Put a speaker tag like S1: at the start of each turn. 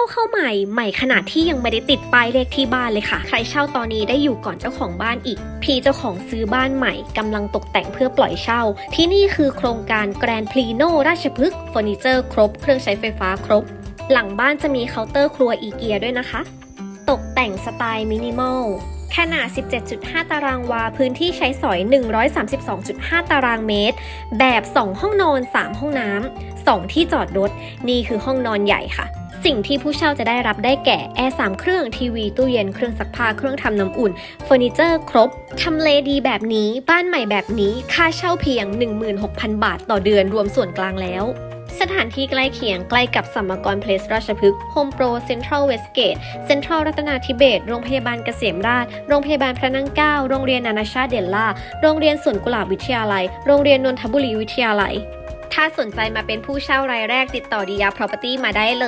S1: าเข้าใหม่ ใหม่ขนาดที่ยังไม่ได้ติดป้ายเลขที่บ้านเลยค่ะ ใครเช่าตอนนี้ได้อยู่ก่อนเจ้าของบ้านอีก พี่เจ้าของซื้อบ้านใหม่กำลังตกแต่งเพื่อปล่อยเช่า ที่นี่คือโครงการแกรนพลีโนราชพฤกษ์เฟอร์นิเจอร์ครบ เครื่องใช้ไฟฟ้าครบ หลังบ้านจะมีเคาน์เตอร์ครัวอีเกียด้วยนะคะ ตกแต่งสไตล์มินิมอลขนาด 17.5 ตารางวา พื้นที่ใช้สอย 132.5 ตารางเมตร แบบ 2 ห้องนอน 3 ห้องน้ำ 2 ที่จอดรถ นี่คือห้องนอนใหญ่ค่ะ สิ่งที่ผู้เช่าจะได้รับได้แก่แอร์3เครื่องทีวีตู้เย็นเครื่องซักผ้าเครื่องทำน้ำอุ่นเฟอร์นิเจอร์ครบทำเลดีแบบนี้ บ้านใหม่แบบนี้ค่าเช่าเพียง 16,000 บาทต่อเดือนรวมส่วนกลางแล้วสถานที่ใกล้เคียงใกล้กับสัมมกรเพลสราชพฤกษ์โฮมโปรเซ็นทรัลเวสเกตเซ็นทรัลรัตนาธิเบศโรงพยาบาลเกษมราช โรงพยาบาลพระนั่งเก้าโรงเรียนนานาชาติเดลล่า โรงเรียนสวนกุหลาบวิทยาลัย โรงเรียนนนทบุรีวิทยาลัย ถ้าสนใจมาเป็นผู้เช่ารายแรกติดต่อดียา Property มาได้เลย